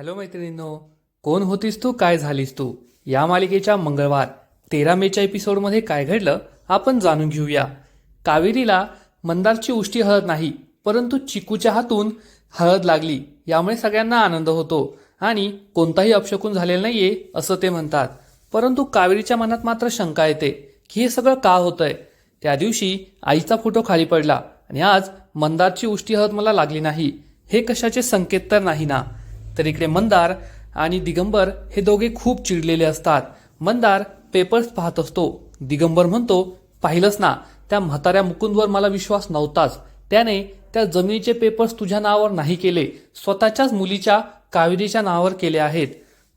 Hello मैत्रिणींनो कोण होतीस तू? काय झालीस तू? या मालिकेच्या मंगळवार तेरा मेच्या एपिसोडमध्ये काय घडलं आपण जाणून घेऊया. कावेरीला मंदारची उष्टी हळद नाही परंतु चिकूच्या हातून हळद लागली. यामुळे सगळ्यांना आनंद होतो आणि कोणताही अपशकून झालेला नाहीये असं ते म्हणतात. परंतु कावेरीच्या मनात मात्र शंका येते की हे सगळं का होतंय? त्या दिवशी आईचा फोटो खाली पडला आणि आज मंदारची उष्टी हळद मला लागली नाही. हे कशाचे संकेत तर नाही ना? तर इकडे मंदार आणि दिगंबर हे दोघे खूप चिडलेले असतात. मंदार पेपर्स पाहत असतो. दिगंबर म्हणतो पाहिलंच ना त्या म्हाताऱ्या मुकुंदवर मला विश्वास नव्हताच. त्याने त्या जमिनीचे पेपर्स तुझ्या नावावर नाही केले स्वतःच्याच मुलीच्या कावेरीच्या नावावर केले आहेत.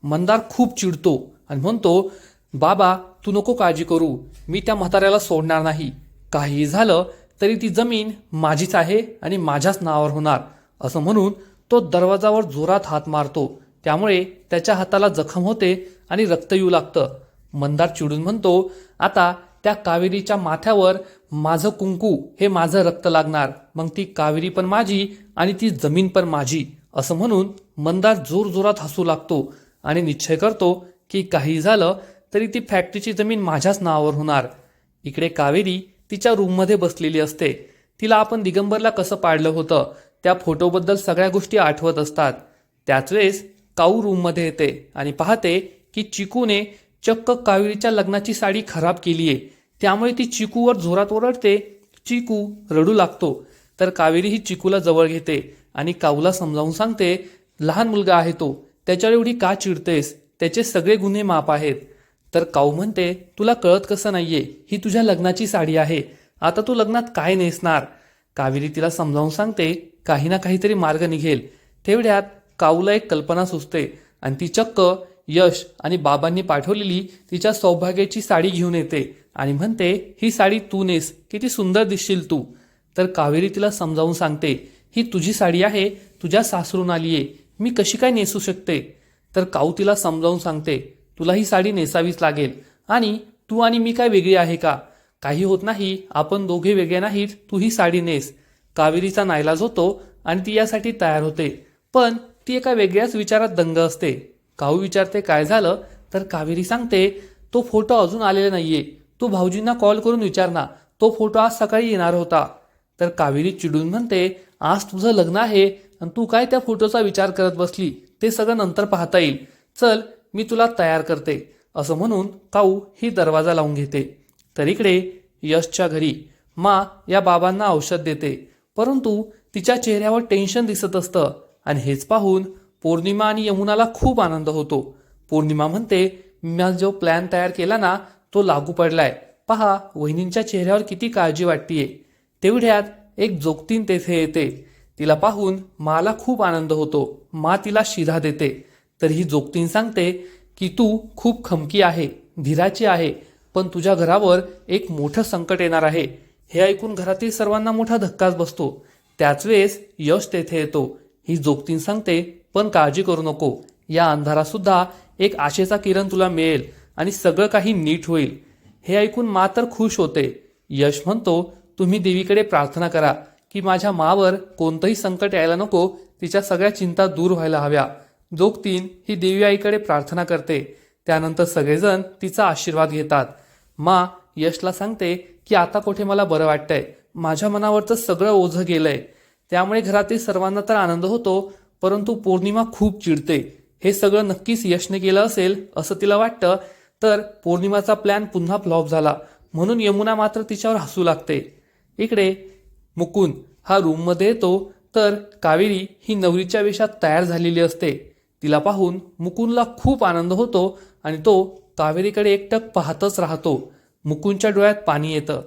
मंदार खूप चिडतो आणि म्हणतो बाबा तू नको काळजी करू. मी त्या म्हाताऱ्याला सोडणार नाही. काहीही झालं तरी ती जमीन माझीच आहे आणि माझ्याच नावावर होणार. असं म्हणून तो दरवाजावर जोरात हात मारतो. त्यामुळे त्याच्या हाताला जखम होते आणि रक्त येऊ लागतं. मंदार चिडून म्हणतो आता त्या कावेरीच्या माथ्यावर माझं कुंकू हे माझं रक्त लागणार. मग ती कावेरी पण माझी आणि ती जमीन पण माझी असं म्हणून मंदार जोर जोरात हसू लागतो आणि निश्चय करतो की काही झालं तरी ती फॅक्टरीची जमीन माझ्याच नावावर होणार. इकडे कावेरी तिच्या रूममध्ये बसलेली असते. तिला आपण दिगंबरला कसं पाडलं होतं? त्या फोटोबद्दल सगळ्या गोष्टी आठवत असतात. त्याच वेळेस काऊ रूममध्ये येते आणि पाहते की चिकूने चक्क कावेरीच्या लग्नाची साडी खराब केली आहे त्यामुळे ती चिकूवर जोरात ओरडते. चिकू रडू लागतो. तर कावेरी ही चिकूला जवळ घेते आणि काऊला समजावून सांगते लहान मुलगा आहे तो. त्याच्यावर एवढी का चिडतेस? त्याचे सगळे गुन्हे माप आहेत. तर काऊ म्हणते तुला कळत कसं नाहीये? ही तुझ्या लग्नाची साडी आहे. आता तू लग्नात काय नेसणार? कावेरी तिला समजावून सांगते काही ना काहीतरी मार्ग निघेल. तेवढ्यात काऊला एक कल्पना सुचते आणि ती चक्क यश आणि बाबांनी पाठवलेली तिच्या सौभाग्याची साडी घेऊन येते आणि म्हणते ही साडी तू नेस किती सुंदर दिसशील तू. तर कावेरी तिला समजावून सांगते ही तुझी साडी आहे तुझ्या सासरून आलीये मी कशी काय नेसू शकते? तर काऊ तिला समजावून सांगते तुला ही साडी नेसावीच लागेल आणि तू आणि मी काय वेगळी आहे का? काही होत नाही आपण दोघे वेगळे नाहीत तू ही साडी नेस. कावेरीचा नाईलाज होतो आणि ती यासाठी तयार होते. पण ती एका वेगळ्याच विचारात दंग असते. काऊ विचारते काय झालं? तर कावेरी सांगते तो फोटो अजून आलेला नाहीये. तू भाऊजींना कॉल करून विचार ना. तो फोटो आज सकाळी येणार होता. तर कावेरी चिडून म्हणते आज तुझं लग्न आहे आणि तू काय त्या फोटोचा विचार करत बसली? ते सगळं नंतर पाहता येईल. चल मी तुला तयार करते. असं म्हणून काऊ ही दरवाजा लावून घेते. तर इकडे यशच्या घरी मा या बाबांना औषध देते. परंतु तिच्या चेहऱ्यावर टेन्शन दिसत असतं. आणि हेच पाहून पौर्णिमा आणि यमुनाला खूप आनंद होतो. पौर्णिमा म्हणते मी जो प्लॅन तयार केला ना तो लागू पडलाय. पहा वहिनींच्या चेहऱ्यावर किती काळजी वाटतीये. तेवढ्यात एक जोगतीन तेथे येते. तिला पाहून माला खूप आनंद होतो. मा तिला शिधा देते. तर ही जोगतीन सांगते की तू खूप खमकी आहे धीराची आहे पण तुझ्या घरावर एक मोठं संकट येणार आहे. हे ऐकून घरातील सर्वांना मोठा धक्काच बसतो. त्याच वेळेस यश तेथे येतो. ही जोगतीन सांगते पण काळजी करू नको. या अंधारातसुद्धा एक आशेचा किरण तुला मिळेल आणि सगळं काही नीट होईल. हे ऐकून मा तर खुश होते. यश म्हणतो तुम्ही देवीकडे प्रार्थना करा की माझ्या मावर कोणतंही संकट यायला नको. तिच्या सगळ्या चिंता दूर व्हायला हव्या. जोगतीन ही देवी आईकडे प्रार्थना करते. त्यानंतर सगळेजण तिचा आशीर्वाद घेतात. मा यशला सांगते की आता कुठे मला बरं वाटतंय. माझ्या मनावरचं सगळं ओझं गेलंय. त्यामुळे घरातील सर्वांना तर आनंद होतो परंतु पौर्णिमा खूप चिडते. हे सगळं नक्कीच यशने केलं असेल असं तिला वाटतं. तर पौर्णिमाचा प्लॅन पुन्हा फ्लॉप झाला. म्हणून यमुना मात्र तिच्यावर हसू लागते. इकडे मुकुंद हा रूममध्ये येतो. तर कावेरी ही नवरीच्या वेशात तयार झालेली असते. तिला पाहून मुकुंदला खूप आनंद होतो आणि तो कावेरीकडे एकटक पाहतच राहतो. मुकुंदच्या डोळ्यात पाणी येतं.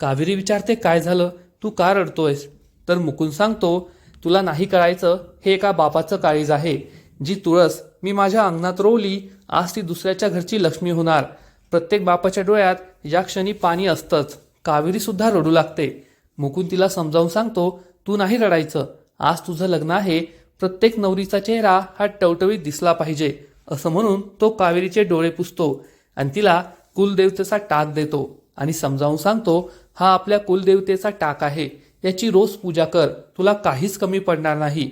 कावेरी विचारते काय झालं? तू का रडतोयस? तर मुकुंद सांगतो तुला नाही कळायचं हे एका बापाचं काळीज आहे जी तुळस मी माझ्या अंगणात रोवली आज ती दुसऱ्याच्या घरची लक्ष्मी होणार. प्रत्येक बापाच्या डोळ्यात या क्षणी पाणी असतंच. कावेरी सुद्धा रडू लागते. मुकुंद तिला समजावून सांगतो तू नाही रडायचं. आज तुझं लग्न आहे. प्रत्येक नवरीचा चेहरा हा टवटवीत दिसला पाहिजे. असं म्हणून तो कावेरीचे डोळे पुसतो आणि तिला कुलदेवतेचा टाक देतो आणि समजावून सांगतो हा आपल्या कुलदेवतेचा टाक आहे याची रोज पूजा कर तुला काहीच कमी पडणार नाही.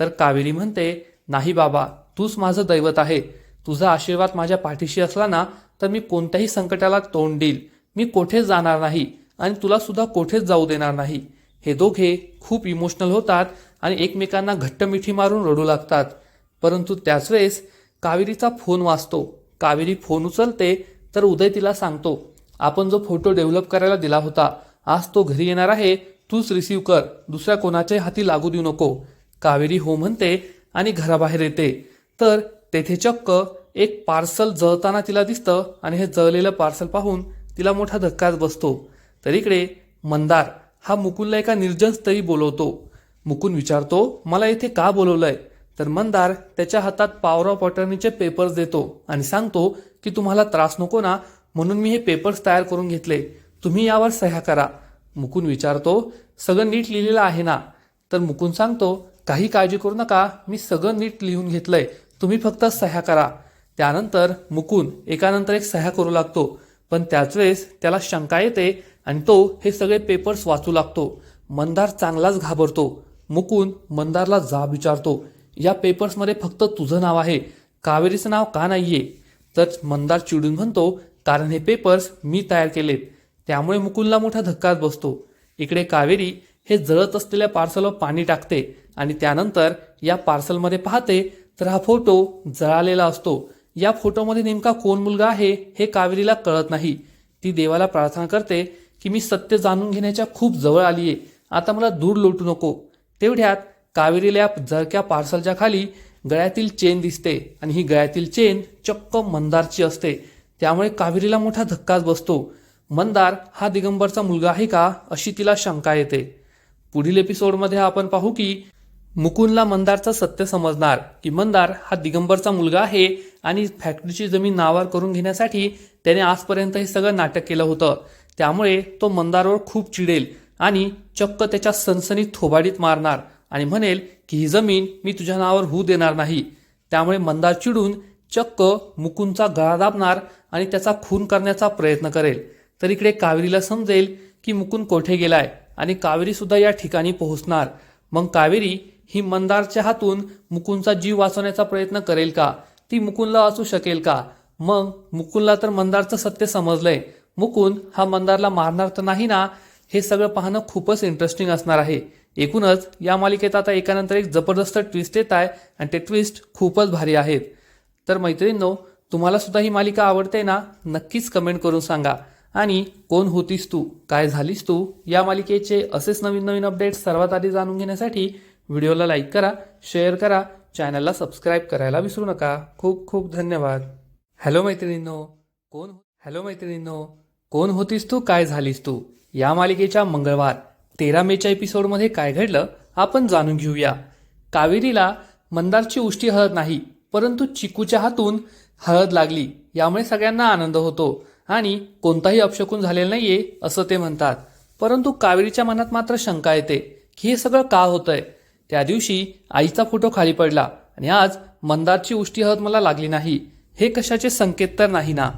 तर कावेरी म्हणते नाही बाबा तूच माझं दैवत आहे. तुझा आशीर्वाद माझ्या पाठीशी असला ना तर मी कोणत्याही संकटाला तोंड देईल. मी कोठेच जाणार नाही आणि तुला सुद्धा कोठेच जाऊ देणार नाही. हे दोघे खूप इमोशनल होतात आणि एकमेकांना घट्ट मिठी मारून रडू लागतात. परंतु त्याच वेळेस कावेरीचा फोन वाजतो. कावेरी फोन उचलते तर उदय तिला सांगतो आपण जो फोटो डेव्हलप करायला दिला होता आज तो घरी येणार आहे तूच रिसीव कर दुसऱ्या कोणाच्याही हाती लागू देऊ नको. कावेरी हो म्हणते आणि घराबाहेर येते. तर तेथे चक्क एक पार्सल जळताना तिला दिसतं आणि हे जळलेलं पार्सल पाहून तिला मोठा धक्काच बसतो. तर इकडे मंदार हा मुकुलला एका निर्जन स्थळी बोलवतो. मुकुन विचारतो मला इथे का बोलवलंय? तर मंदार त्याच्या हातात पावर ऑफ अटर्नीचे पेपर्स देतो आणि सांगतो की तुम्हाला त्रास नको ना म्हणून मी हे पेपर्स तयार करून घेतले. तुम्ही यावर सह्या करा. मुकुंद विचारतो सगळं नीट लिहिलेलं आहे ना? तर मुकुंद सांगतो काही काळजी करू नका मी सगळं नीट लिहून घेतलंय. तुम्ही फक्त सह्या करा. त्यानंतर मुकुंद एकानंतर एक सह्या करू लागतो पण त्याच वेळेस त्याला शंका येते आणि तो हे सगळे पेपर्स वाचू लागतो. मंदार चांगलाच घाबरतो. मुकुंद मंदारला जाब विचारतो या पेपर्समध्ये फक्त तुझं नाव आहे. कावेरीचं नाव का नाहीये? तर मंदार चिडून म्हणतो कारण हे पेपर्स मी तयार केलेत. त्यामुळे मुकुलला मोठा धक्काच बसतो. इकडे कावेरी हे जळत असलेल्या पार्सलवर पाणी टाकते आणि त्यानंतर या पार्सलमध्ये पाहते तर हा फोटो जळालेला असतो. या फोटोमध्ये नेमका कोण मुलगा आहे हे कावेरीला कळत नाही. ती देवाला प्रार्थना करते की मी सत्य जाणून घेण्याच्या खूप जवळ आलीये. आता मला दूर लोटू नको. तेवढ्यात कावेरीला या जळक्या पार्सलच्या खाली गळ्यातील चेन दिसते आणि ही गळ्यातील चेन चक्क मंदारची असते. त्यामुळे कावेरीला मोठा धक्काच बसतो. मंदार हा दिगंबरचा मुलगा आहे का अशी तिला शंका येते. पुढील एपिसोडमध्ये आपण पाहू की मुकुंदला मंदारचं सत्य समजणार की मंदार हा दिगंबरचा मुलगा आहे आणि फॅक्टरीची जमीन नावार करून घेण्यासाठी त्याने आजपर्यंत हे सगळं नाटक केलं होतं. त्यामुळे तो मंदारवर खूप चिडेल आणि चक्क त्याच्या सनसनीत थोबाडीत मारणार. आणि म्हणेल की ही जमीन मी तुझ्या नावावर होऊ देणार नाही. त्यामुळे मंदार चिडून चक्क मुकुंदचा गळा दाबणार आणि त्याचा खून करण्याचा प्रयत्न करेल. तर इकडे कावेरीला समजेल की मुकुंद कोठे गेलाय आणि कावेरी सुद्धा या ठिकाणी पोहोचणार. मग कावेरी ही मंदारच्या हातून मुकुंदचा जीव वाचवण्याचा प्रयत्न करेल का? ती मुकुंदला वाचू शकेल का? मग मुकुंदला तर मंदारचं सत्य समजलंय. मुकुंद हा मंदारला मारणार तर नाही ना? हे सगळं पाहणं खूपच इंटरेस्टिंग असणार आहे. एकूणच या मालिकेत आता एकानंतर एक जबरदस्त ट्विस्ट येत आहे आणि ते ट्विस्ट खूपच भारी आहेत तर मैत्रिणींनो तुम्हाला सुद्धा ही मालिका आवडते ना नक्कीच कमेंट करून सांगा. आणि कोण होतीस तू? काय झालीस तू? या मालिकेचे असेच नवीन नवीन अपडेट्स सर्वात आधी जाणून घेण्यासाठी व्हिडिओला लाईक करा शेअर करा चॅनलला सबस्क्राईब करायला विसरू नका. खूप खूप धन्यवाद. हॅलो मैत्रिणींनो कोण हॅलो मैत्रिणींनो कोण होतीस तू? काय झालीस तू? या मालिकेच्या मंगळवार. तेरा मेच्या एपिसोडमध्ये काय घडलं आपण जाणून घेऊया. कावेरीला मंदारची उष्टी हळद नाही परंतु चिकूच्या हातून हळद लागली यामुळे सगळ्यांना आनंद होतो आणि कोणताही अपशकून झालेला नाहीये असं ते म्हणतात. परंतु कावेरीच्या मनात मात्र शंका येते की हे सगळं का होतंय? त्या दिवशी आईचा फोटो खाली पडला आणि आज मंदारची उष्टी हळद मला लागली नाही हे कशाचे संकेत तर नाही ना?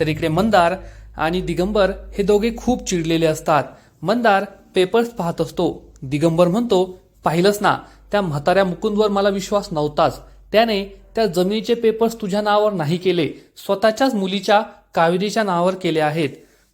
तर इकडे मंदार आणि दिगंबर हे दोघे खूप चिडलेले असतात. मंदार पेपर्स पाहत असतो. दिगंबर म्हणतो पाहिलंच ना त्या म्हाताऱ्या मुकुंदवर मला विश्वास नव्हताच. त्याने त्या जमिनीचे पेपर्स तुझ्या नावावर नाही केले स्वतःच्याच मुलीच्या कावेरीच्या नावावर केले आहेत.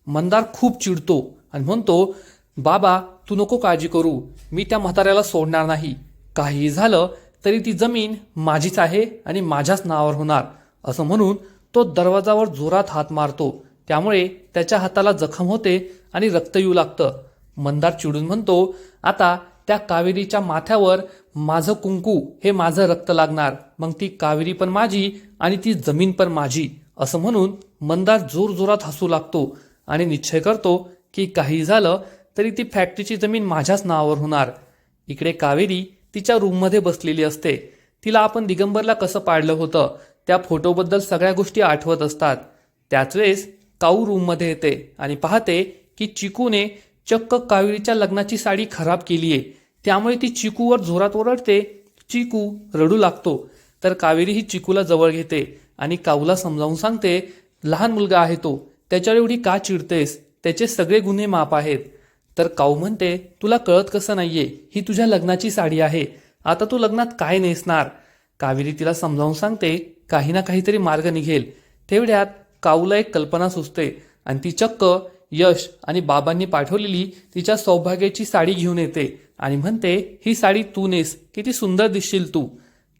मंदार खूप चिडतो आणि म्हणतो बाबा तू नको काळजी करू मी त्या म्हाताऱ्याला सोडणार नाही. काहीही झालं तरी ती जमीन माझीच आहे आणि माझ्याच नावावर होणार. असं म्हणून तो दरवाजावर जोरात हात मारतो. त्यामुळे त्याच्या हाताला जखम होते आणि रक्त येऊ लागतं. मंदार चिडून म्हणतो आता त्या कावेरीच्या माथ्यावर माझं कुंकू हे माझं रक्त लागणार. मग ती कावेरी पण माझी आणि ती जमीन पण माझी. असं म्हणून मंदार जोर जोरात हसू लागतो आणि निश्चय करतो की काही झालं तरी ती फॅक्टरीची जमीन माझ्याच नावावर होणार. इकडे कावेरी तिच्या रूममध्ये बसलेली असते. तिला आपण दिगंबरला कसं पाडलं होतं त्या फोटोबद्दल सगळ्या गोष्टी आठवत असतात. त्याच वेळेस काऊ रूममध्ये येते आणि पाहते की चिकूने चक्क कावेरीच्या लग्नाची साडी खराब केली आहे त्यामुळे ती चिकूवर जोरात ओरडते. चिकू रडू लागतो. तर कावेरी ही चिकूला जवळ घेते आणि काऊला समजावून सांगते लहान मुलगा आहे तो. त्याच्यावर एवढी का चिडतेस? त्याचे सगळे गुन्हे माप आहेत. तर काऊ म्हणते तुला कळत कसं नाहीये? ही तुझ्या लग्नाची साडी आहे. आता तू लग्नात काय नेसणार? कावेरी तिला समजावून सांगते काही ना काहीतरी मार्ग निघेल. तेवढ्यात काऊला एक कल्पना सुचते आणि ती चक्क यश आणि बाबांनी पाठवलेली तिच्या सौभाग्याची साडी घेऊन येते आणि म्हणते ही साडी तू नेस किती सुंदर दिसशील तू.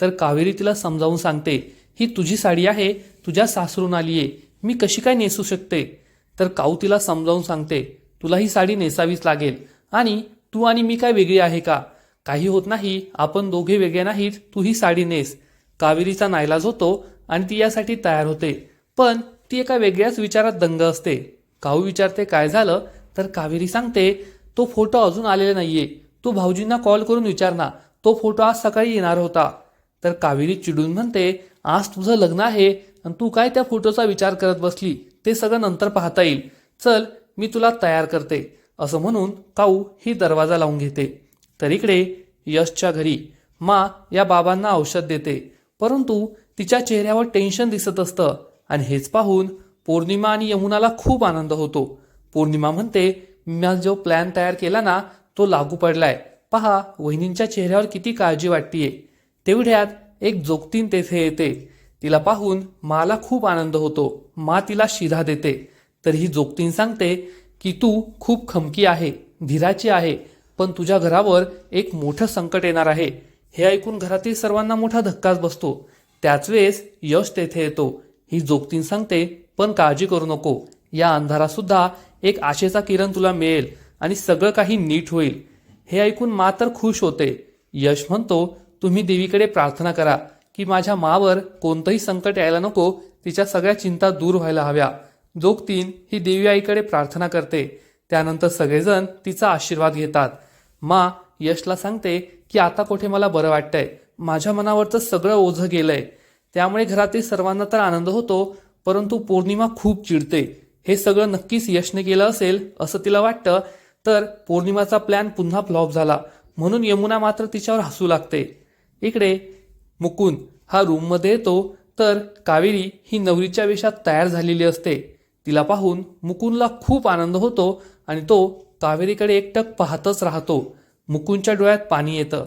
तर कावेरी तिला समजावून सांगते ही तुझी साडी आहे तुझ्या सासरून आली आहे मी कशी काय नेसू शकते? तर काऊ तिला समजावून सांगते तुला ही साडी नेसावीच लागेल आणि तू आणि मी काय वेगळी आहे का? काही होत नाही आपण दोघे वेगळे नाहीत तू ही साडी नेस. कावेरीचा नाईलाज होतो आणि ती यासाठी तयार होते पण ती एका वेगळ्याच विचारात दंग असते. काऊ विचारते काय झालं? तर कावेरी सांगते तो फोटो अजून आलेला नाहीये. तू भाऊजींना कॉल करून विचार ना तो फोटो आज सकाळी येणार होता. तर कावेरी चिडून म्हणते आज तुझं लग्न आहे आणि तू काय त्या फोटोचा विचार करत बसली? ते सगळं नंतर पाहता येईल. चल मी तुला तयार करते. असं म्हणून काऊ ही दरवाजा लावून घेते. तर इकडे यशच्या घरी मा या बाबांना औषध देते. परंतु तिच्या चेहऱ्यावर टेन्शन दिसत असतं. आणि हेच पाहून पौर्णिमा आणि यमुनाला खूप आनंद होतो. पौर्णिमा म्हणते मी जो प्लॅन तयार केला ना तो लागू पडलाय. पहा वहिनींच्या चेहऱ्यावर किती काळजी वाटतीये. तेवढ्यात एक जोगतीन तेथे येते. तिला पाहून माला खूप आनंद होतो. मा तिला शिधा देते. तर ही जोगतीन सांगते की तू खूप खमकी आहे धीराची आहे पण तुझ्या घरावर एक मोठं संकट येणार आहे. हे ऐकून घरातील सर्वांना मोठा धक्काच बसतो. त्याच वेळेस यश तेथे येतो. ही जोगतीन सांगते पण काळजी करू नको. या अंधारातसुद्धा एक आशेचा किरण तुला मिळेल आणि सगळं काही नीट होईल. हे ऐकून मा तर खुश होते. यश म्हणतो तुम्ही देवीकडे प्रार्थना करा की माझ्या मावर कोणतंही संकट यायला नको तिच्या सगळ्या चिंता दूर व्हायला हव्या. जोगतीन ही देवी आईकडे प्रार्थना करते. त्यानंतर सगळेजण तिचा आशीर्वाद घेतात. मा यशला सांगते की आता कुठे मला बरं वाटतंय? माझ्या मनावरचं सगळं ओझं गेलंय. त्यामुळे घरातील सर्वांना तर आनंद होतो परंतु पौर्णिमा खूप चिडते. हे सगळं नक्कीच यशने केलं असेल असं तिला वाटतं. तर पौर्णिमाचा प्लॅन पुन्हा फ्लॉप झाला. म्हणून यमुना मात्र तिच्यावर हसू लागते. इकडे मुकुंद हा रूममध्ये येतो. तर कावेरी ही नवरीच्या वेशात तयार झालेली असते. तिला पाहून मुकुंदला खूप आनंद होतो आणि तो कावेरीकडे एकटक पाहतच राहतो. मुकुंदच्या डोळ्यात पाणी येतं.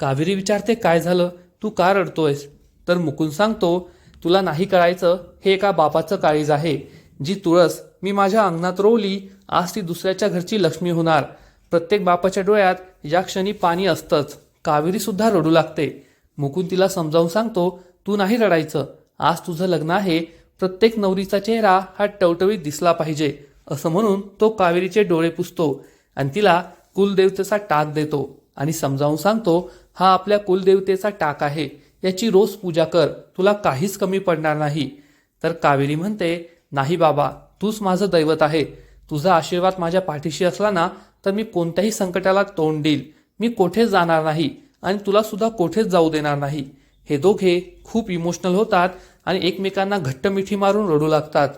कावेरी विचारते काय झालं? तू का रडतोयस? तर मुकुंद सांगतो तुला नाही कळायचं हे एका बापाचं काळीज आहे जी तुळस मी माझ्या अंगणात रोवली आज ती दुसऱ्याच्या घरची लक्ष्मी होणार. प्रत्येक बापाच्या डोळ्यात या क्षणी पाणी असतंच. कावेरी सुद्धा रडू लागते. मुकुंद तिला समजावून सांगतो तू नाही रडायचं. आज तुझं लग्न आहे. प्रत्येक नवरीचा चेहरा हा टवटवीत दिसला पाहिजे. असं म्हणून तो कावेरीचे डोळे पुसतो आणि तिला कुलदेवतेचा टाक देतो आणि समजावून सांगतो हा आपल्या कुलदेवतेचा टाक आहे. याची रोज पूजा कर तुला काहीच कमी पडणार नाही. तर कावेरी म्हणते नाही बाबा तूच माझं दैवत आहे. तुझा आशीर्वाद माझ्या पाठीशी असला ना तर मी कोणत्याही संकटाला तोंड देईल. मी कोठेच जाणार नाही आणि तुला सुद्धा कोठेच जाऊ देणार नाही. हे दोघे खूप इमोशनल होतात आणि एकमेकांना घट्ट मिठी मारून रडू लागतात.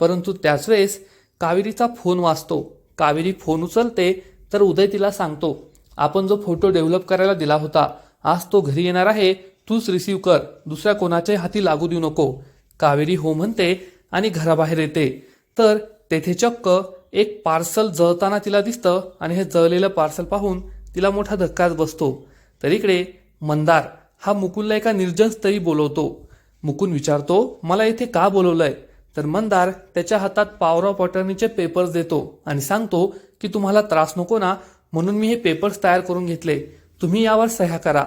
परंतु त्याच वेळेस कावेरीचा फोन वाचतो कावेरी फोन उचलते तर उदय तिला सांगतो आपण जो फोटो डेव्हलप करायला दिला होता आज तो घरी येणार आहे तूच रिसीव कर. दुसऱ्या कोणाच्याही हाती लागू देऊ नको. कावेरी हो म्हणते आणि घराबाहेर येते. तर तेथे चक्क एक पार्सल जळताना तिला दिसतं आणि हे जळलेलं पार्सल पाहून तिला मोठा धक्काच बसतो. तर इकडे मंदार हा मुकुलला एका निर्जन स्थळी बोलवतो. मुकुन विचारतो मला इथे का बोलवलंय? तर मंदार त्याच्या हातात पॉवर ऑफ अटर्नीचे पेपर्स देतो आणि सांगतो की तुम्हाला त्रास नको ना म्हणून मी हे पेपर्स तयार करून घेतले. तुम्ही यावर सह्या करा.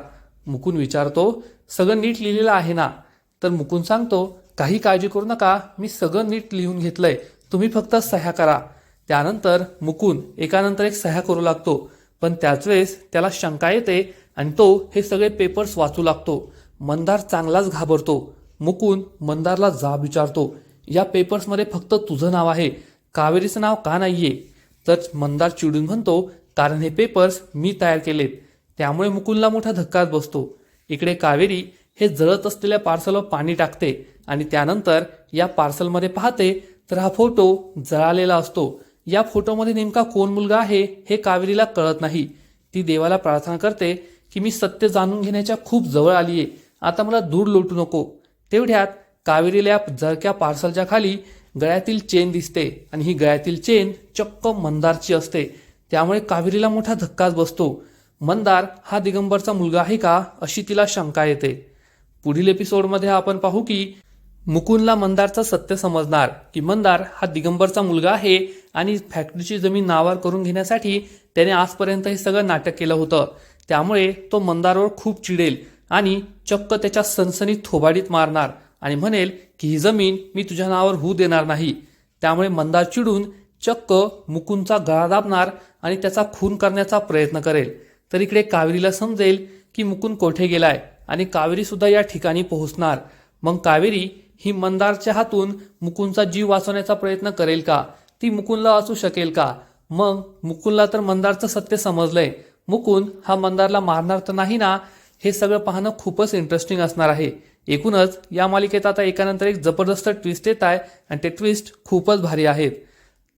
मुकुंद विचारतो सगळं नीट लिहिलेलं आहे ना? तर मुकुंद सांगतो काही काळजी करू नका मी सगळं नीट लिहून घेतलंय. तुम्ही फक्त सह्या करा. त्यानंतर मुकुंद एकानंतर एक सह्या करू लागतो पण त्याच वेळेस त्याला शंका येते आणि तो हे सगळे पेपर्स वाचू लागतो. मंदार चांगलाच घाबरतो. मुकुंद मंदारला जाब विचारतो या पेपर्समध्ये फक्त तुझं नाव आहे कावेरीचं नाव का नाहीये? तर मंदार चिडून म्हणतो कारण हे पेपर्स मी तयार केलेत. त्यामुळे मुकुंदला मोठा धक्काच बसतो. इकडे कावेरी हे जळत असलेल्या पार्सलवर पाणी टाकते आणि त्यानंतर या पार्सलमध्ये पाहते तर हा फोटो जळालेला असतो. या फोटोमध्ये नेमका कोण मुलगा आहे हे कावेरीला कळत नाही. ती देवाला प्रार्थना करते की मी सत्य जाणून घेण्याच्या खूप जवळ आलीये. आता मला दूर लोटू नको. तेवढ्यात कावेरीला या जळक्या पार्सलच्या खाली गळ्यातील चेन दिसते आणि ही गळ्यातील चेन चक्क मंदारची असते. त्यामुळे कावेरीला मोठा धक्काच बसतो. मंदार हा दिगंबरचा मुलगा आहे का अशी तिला शंका येते. पुढील एपिसोडमध्ये आपण पाहू की मुकुंदला मंदारचं सत्य समजणार की मंदार हा दिगंबरचा मुलगा आहे आणि फॅक्टरीची जमीन नावार करून घेण्यासाठी त्याने आजपर्यंत हे सगळं नाटक केलं होतं. त्यामुळे तो मंदारवर खूप चिडेल आणि चक्क त्याच्या सनसनीत थोबाडीत मारणार आणि म्हणेल की ही जमीन मी तुझ्या नावावर होऊ देणार नाही. त्यामुळे मंदार चिडून चक्क मुकुंदचा गळा दाबणार आणि त्याचा खून करण्याचा प्रयत्न करेल. तर इकडे कावेरीला समजेल की मुकुंद कोठे गेलाय आणि कावेरी सुद्धा या ठिकाणी पोहोचणार. मग कावेरी ही मंदारच्या हातून मुकुंदचा जीव वाचवण्याचा प्रयत्न करेल का? ती मुकुंदला वाचू शकेल का? मग मुकुंदला तर मंदारचं सत्य समजलंय. मुकुंद हा मंदारला मारणार तर नाही ना? हे सगळं पाहणं खूपच इंटरेस्टिंग असणार आहे. एकूणच या मालिकेत आता एकानंतर एक जबरदस्त ट्विस्ट येत आहे आणि ते ट्विस्ट खूपच भारी आहेत.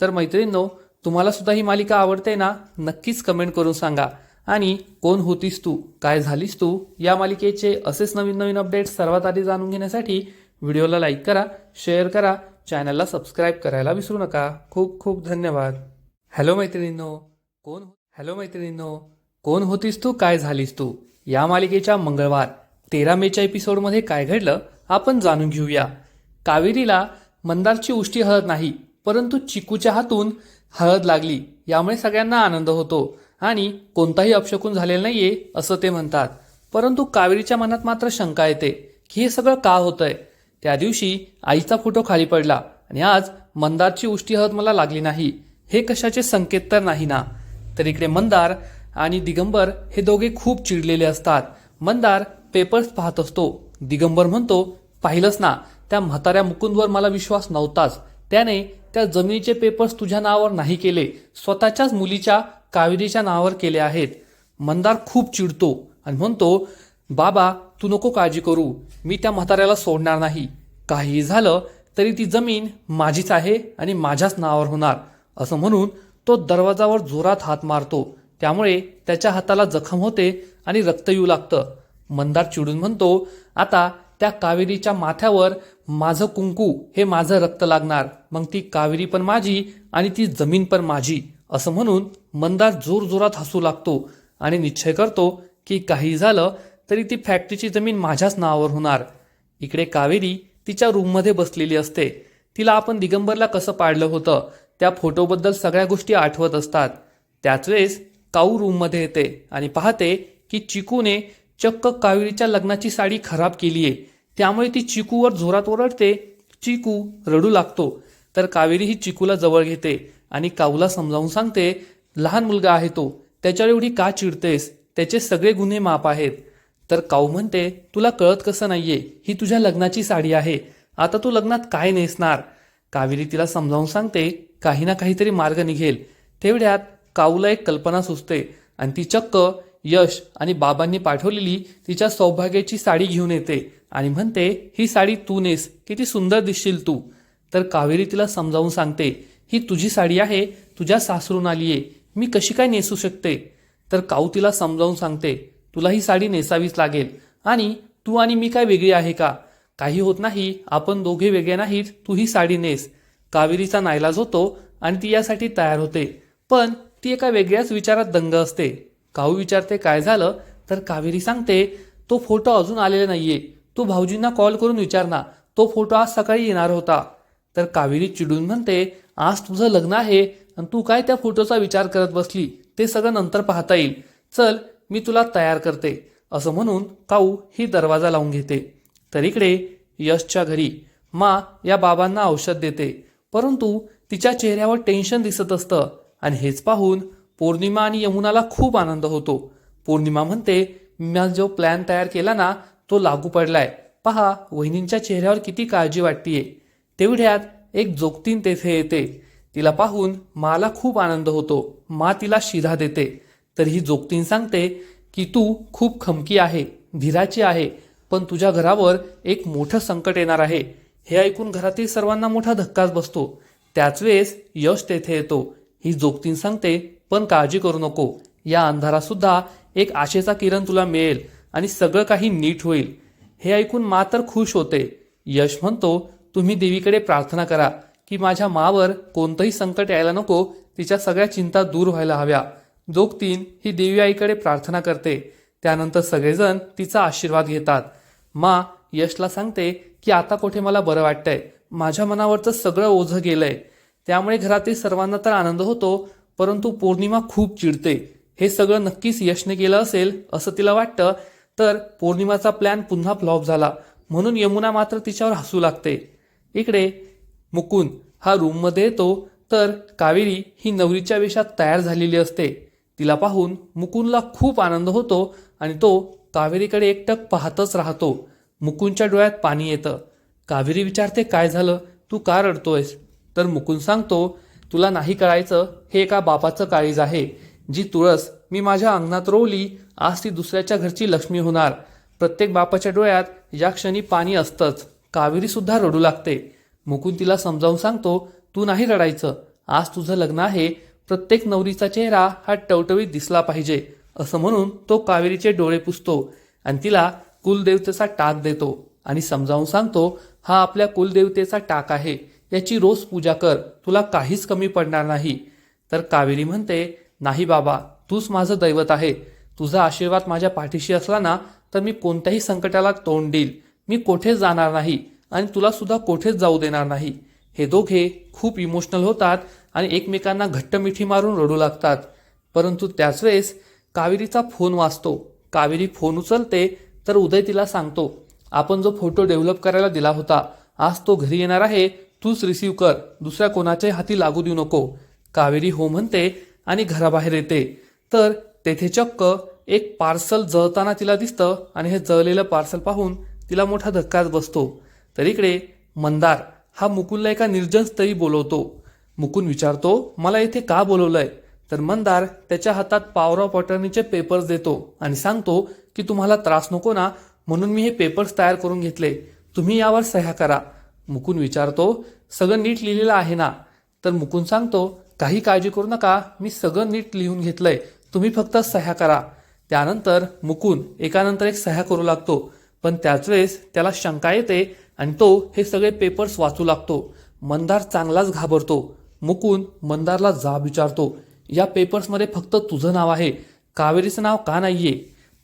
तर मैत्रिणींनो तुम्हाला सुद्धा ही मालिका आवडते ना? नक्कीच कमेंट करून सांगा. आणि कोण होतीस तू? काय झालीस तू? या मालिकेचे असेच नवीन नवीन अपडेट्स सर्वात आधी जाणून घेण्यासाठी व्हिडिओला लाईक करा शेअर करा चॅनलला सबस्क्राईब करायला विसरू नका. खूप खूप धन्यवाद. हॅलो मैत्रिणींनो कोण हॅलो मैत्रिणींनो कोण होतीस तू? काय झालीस तू? या मालिकेच्या मंगळवार तेरा मेच्या एपिसोडमध्ये काय घडलं? आपण जाणून घेऊया. कावेरीला मंदारची उष्टी हळद नाही परंतु चिकूच्या हातून हळद लागली. यामुळे सगळ्यांना आनंद होतो. आणि कोणताही अपशकून झालेला नाहीये असं ते म्हणतात. परंतु कावेरीच्या मनात मात्र शंका येते की हे सगळं का होतंय? त्या दिवशी आईचा फोटो खाली पडला आणि आज मंदारची उष्टी हळद मला लागली नाही. हे कशाचे संकेत तर नाही ना? तर इकडे मंदार आणि दिगंबर हे दोघे खूप चिडलेले असतात. मंदार पेपर्स पाहत असतो. दिगंबर म्हणतो पाहिलंच ना त्या म्हाताऱ्या मुकुंदवर मला विश्वास नव्हताच. त्याने त्या जमिनीचे पेपर्स तुझ्या नावावर नाही केले. स्वतःच्याच मुलीच्या कावेरीच्या नावावर केले आहेत. मंदार खूप चिडतो आणि म्हणतो बाबा तू नको काळजी करू. मी त्या म्हाताऱ्याला सोडणार नाही. काहीही झालं तरी ती जमीन माझीच आहे आणि माझ्याच नावावर होणार. असं म्हणून तो दरवाजावर जोरात हात मारतो. त्यामुळे त्याच्या हाताला जखम होते आणि रक्त येऊ लागतं. मंदार चिडून म्हणतो आता त्या कावेरीच्या माथ्यावर माझं कुंकू हे माझं रक्त लागणार. मग ती कावेरी पण माझी आणि ती जमीन पण माझी. असं म्हणून मंदार जोर जोरात हसू लागतो आणि निश्चय करतो की काही झालं तरी ती फॅक्टरीची जमीन माझ्याच नावावर होणार. इकडे कावेरी तिच्या रूममध्ये बसलेली असते. तिला आपण दिगंबरला कसं पाडलं होतं त्या फोटोबद्दल सगळ्या गोष्टी आठवत असतात. त्याच वेळेस काऊ रूममध्ये येते आणि पाहते की चिकूने चक्क कावेरीच्या लग्नाची साडी खराब केली आहे त्यामुळे ती चिकूवर जोरात ओरडते. चिकू रडू लागतो. तर कावेरी ही चिकूला जवळ घेते. आणि काऊला समजावून सांगते लहान मुलगा आहे तो त्याच्यावर एवढी का चिडतेस? त्याचे सगळे गुन्हे माप आहेत. तर काऊ म्हणते तुला कळत कसं नाहीये? ही तुझ्या लग्नाची साडी आहे. आता तू लग्नात काय नेसणार? कावेरी तिला समजावून सांगते काही ना काहीतरी मार्ग निघेल. तेवढ्यात काऊला एक कल्पना सुचते आणि ती चक्क यश आणि बाबांनी पाठवलेली तिच्या सौभाग्याची साडी घेऊन येते आणि म्हणते ही साडी तू नेस किती सुंदर दिसशील तू. तर कावेरी तिला समजावून सांगते ही तुझी साडी आहे तुझ्या सासरून आली आहे मी कशी काय नेसू शकते? तर काऊ तिला समजावून सांगते तुला ही साडी नेसावीच लागेल. आणि तू आणि मी काय वेगळी आहे का? काही होत नाही आपण दोघे वेगळे नाहीत तू ही साडी नेस. कावेरीचा नाईलाज होतो आणि ती यासाठी तयार होते. पण ती एका वेगळ्याच विचारात दंग असते. काऊ विचारते काय झालं? तर कावेरी सांगते तो फोटो अजून आलेला नाहीये. तू भाऊजींना कॉल करून विचार ना तो फोटो आज सकाळी येणार होता. तर कावेरी चिडून म्हणते आज तुझं लग्न आहे आणि तू काय त्या फोटोचा विचार करत बसली ते सगळं नंतर पाहता येईल. चल मी तुला तयार करते असं म्हणून काऊ ही दरवाजा लावून घेते. तर इकडे यशच्या घरी मा या बाबांना औषध देते. परंतु तिच्या चेहऱ्यावर टेन्शन दिसत असतं आणि हेच पाहून पौर्णिमा आणि यमुनाला खूप आनंद होतो. पौर्णिमा म्हणते मी जो प्लॅन तयार केला ना तो लागू पडलाय. पहा वहिनींच्या चेहऱ्यावर किती काळजी वाटतीये. तेवढ्यात एक जोगतीन तेथे येते. तिला पाहून माला खूप आनंद होतो. मा तिला शिधा देते. तर ही जोगतीन सांगते की तू खूप खमकी आहे धीराची आहे पण तुझ्या घरावर एक मोठं संकट येणार आहे. हे ऐकून घरातील सर्वांना मोठा धक्काच बसतो. त्याच वेळेस यश तेथे येतो. ही जोगतीन सांगते पण काळजी करू नको. या अंधारासुद्धा एक आशेचा किरण तुला मिळेल आणि सगळं काही नीट होईल. हे ऐकून मा तर खुश होते. यश म्हणतो तुम्ही देवीकडे प्रार्थना करा की माझ्या मावर कोणतंही संकट यायला नको तिच्या सगळ्या चिंता दूर व्हायला हव्या. जोगतीन ही देवी आईकडे प्रार्थना करते. त्यानंतर सगळेजण तिचा आशीर्वाद घेतात. मा यशला सांगते की आता कुठे मला बरं वाटतंय. माझ्या मनावरचं सगळं ओझं गेलंय. त्यामुळे घरातील सर्वांना तर आनंद होतो परंतु पौर्णिमा खूप चिडते. हे सगळं नक्कीच यशने केलं असेल असं तिला वाटतं. तर पौर्णिमाचा प्लॅन पुन्हा फ्लॉप झाला. म्हणून यमुना मात्र तिच्यावर हसू लागते. इकडे मुकुंद हा रूममध्ये येतो तर कावेरी ही नवरीच्या वेशात तयार झालेली असते. तिला पाहून मुकुंदला खूप आनंद होतो आणि तो कावेरीकडे एकटक पाहतच राहतो. मुकुंदच्या डोळ्यात पाणी येतं. कावेरी विचारते काय झालं? तू का रडतोयस? तर मुकुंद सांगतो तुला नाही कळायचं हे एका बापाचं काळीज आहे. जी तुळस मी माझ्या अंगणात रोवली आज ती दुसऱ्याच्या घरची लक्ष्मी होणार. प्रत्येक बापाच्या डोळ्यात या क्षणी पाणी असतंच. कावेरीसुद्धा रडू लागते. मुकुंद तिला समजावून सांगतो तू नाही रडायचं. आज तुझं लग्न आहे. प्रत्येक नवरीचा चेहरा हा टवटवीत दिसला पाहिजे. असं म्हणून तो कावेरीचे डोळे पुसतो आणि तिला कुलदेवतेचा टाक देतो आणि समजावून सांगतो हा आपल्या कुलदेवतेचा टाक आहे. याची रोज पूजा कर. तुला काहीच कमी पडणार नाही. तर कावेरी म्हणते नाही बाबा तूच माझं दैवत आहे. तुझा आशीर्वाद माझ्या पाठीशी असला ना तर मी कोणत्याही संकटाला तोंड देईल. मी कोठेच जाणार नाही आणि तुला सुद्धा कोठेच जाऊ देणार नाही. हे दोघे खूप इमोशनल होतात आणि एकमेकांना घट्ट मिठी मारून रडू लागतात. परंतु त्याच वेळेस कावेरीचा फोन वाचतो कावेरी फोन उचलते तर उदय तिला सांगतो आपण जो फोटो डेव्हलप करायला दिला होता आज तो घरी येणार आहे तूच रिसीव्ह कर दुसऱ्या कोणाच्याही हाती लागू देऊ नको. कावेरी हो म्हणते आणि घराबाहेर येते. तर तेथे चक्क एक पार्सल जळताना तिला दिसतं आणि हे जळलेलं पार्सल पाहून तिला मोठा धक्काच बसतो. तर इकडे मंदार हा मुकुंदला एका निर्जन स्थळी बोलवतो. मुकुंद विचारतो मला इथे का बोलवलंय? तर मंदार त्याच्या हातात पॉवर ऑफ अटर्नीचे पेपर्स देतो आणि सांगतो की तुम्हाला त्रास नको ना म्हणून मी हे पेपर्स तयार करून घेतले. तुम्ही यावर सह्या करा. मुकुंद विचारतो सगळं नीट लिहिलेलं आहे ना? तर मुकुंद सांगतो काही काळजी करू नका मी सगळं नीट लिहून घेतलंय. तुम्ही फक्त सह्या करा. त्यानंतर मुकुंद एकानंतर एक सह्या करू लागतो. पण त्याच वेळेस त्याला शंका येते आणि तो हे सगळे पेपर्स वाचू लागतो. मंदार चांगलाच घाबरतो. मुकून मंदारला जाब विचारतो या पेपर्समध्ये फक्त तुझं नाव आहे. कावेरीचं नाव का नाहीये?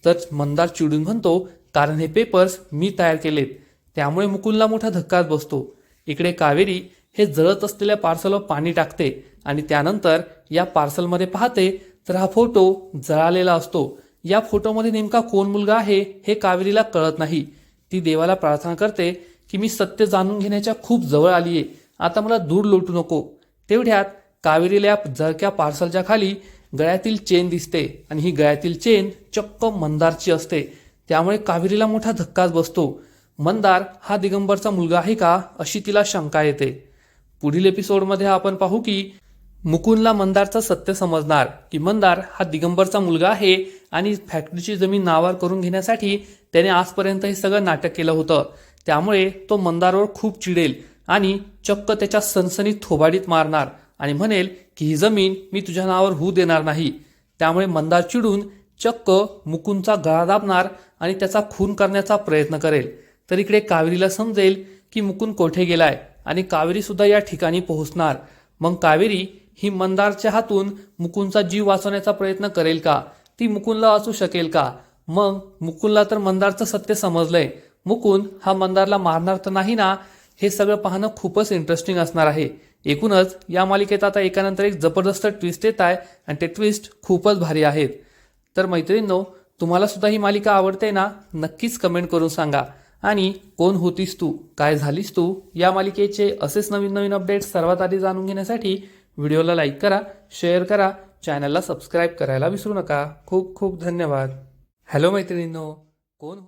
तर मंदार चिडून म्हणतो कारण हे पेपर्स मी तयार केलेत. त्यामुळे मुकुलला मोठा धक्काच बसतो. इकडे कावेरी हे जळत असलेल्या पार्सलवर पाणी टाकते आणि त्यानंतर या पार्सलमध्ये पाहते तर हा फोटो जळालेला असतो. या फोटोमध्ये नेमका कोण मुलगा आहे हे कावेरीला कळत नाही. ती देवाला प्रार्थना करते की मी सत्य जाणून घेण्याच्या खूप जवळ आलीये. आता मला दूर लोटू नको. तेवढ्यात कावेरीला या जळक्या पार्सलच्या खाली गळ्यातील चेन दिसते आणि ही गळ्यातील चेन चक्क मंदारची असते. त्यामुळे कावेरीला मोठा धक्काच बसतो. मंदार हा दिगंबरचा मुलगा आहे का अशी तिला शंका येते. पुढील एपिसोडमध्ये आपण पाहू की मुकुंदला मंदारचं सत्य समजणार. की मंदार हा दिगंबरचा मुलगा आहे आणि फॅक्टरीची जमीन नावार करून घेण्यासाठी त्याने आजपर्यंत हे सगळं नाटक केलं होतं. त्यामुळे तो मंदारवर खूप चिडेल आणि चक्क त्याच्या सनसनीत थोबाडीत मारणार आणि म्हणेल की ही जमीन मी तुझ्या नावावर होऊ देणार नाही. त्यामुळे मंदार चिडून चक्क मुकुंदचा गळा दाबणार आणि त्याचा खून करण्याचा प्रयत्न करेल. तर इकडे कावेरीला समजेल की मुकुंद कोठे गेलाय आणि कावेरी सुद्धा या ठिकाणी पोहोचणार. मग कावेरी ही मंदारच्या हातून मुकुंदचा जीव वाचवण्याचा प्रयत्न करेल का? ती मुकुंदला वाचू शकेल का? मग मुकुंदला तर मंदारचं सत्य समजलंय. मुकुंद हा मंदारला मारणार तर नाही ना? हे सगळं पाहणं खूपच इंटरेस्टिंग असणार आहे. एकूणच या मालिकेत आता एकानंतर एक जबरदस्त ट्विस्ट येत आहे आणि ते ट्विस्ट खूपच भारी आहेत. तर मैत्रिणींनो तुम्हाला सुद्धा ही मालिका आवडते ना? नक्कीच कमेंट करून सांगा. आणि कोण होतीस तू? काय झालीस तू? या मालिकेचे असेच नवीन नवीन अपडेट्स सर्वात आधी जाणून घेण्यासाठी व्हिडिओला लाईक करा शेअर करा चॅनलला सबस्क्राईब करायला विसरू नका. खूप खूप धन्यवाद. हॅलो मैत्रिणींनो कोण हो?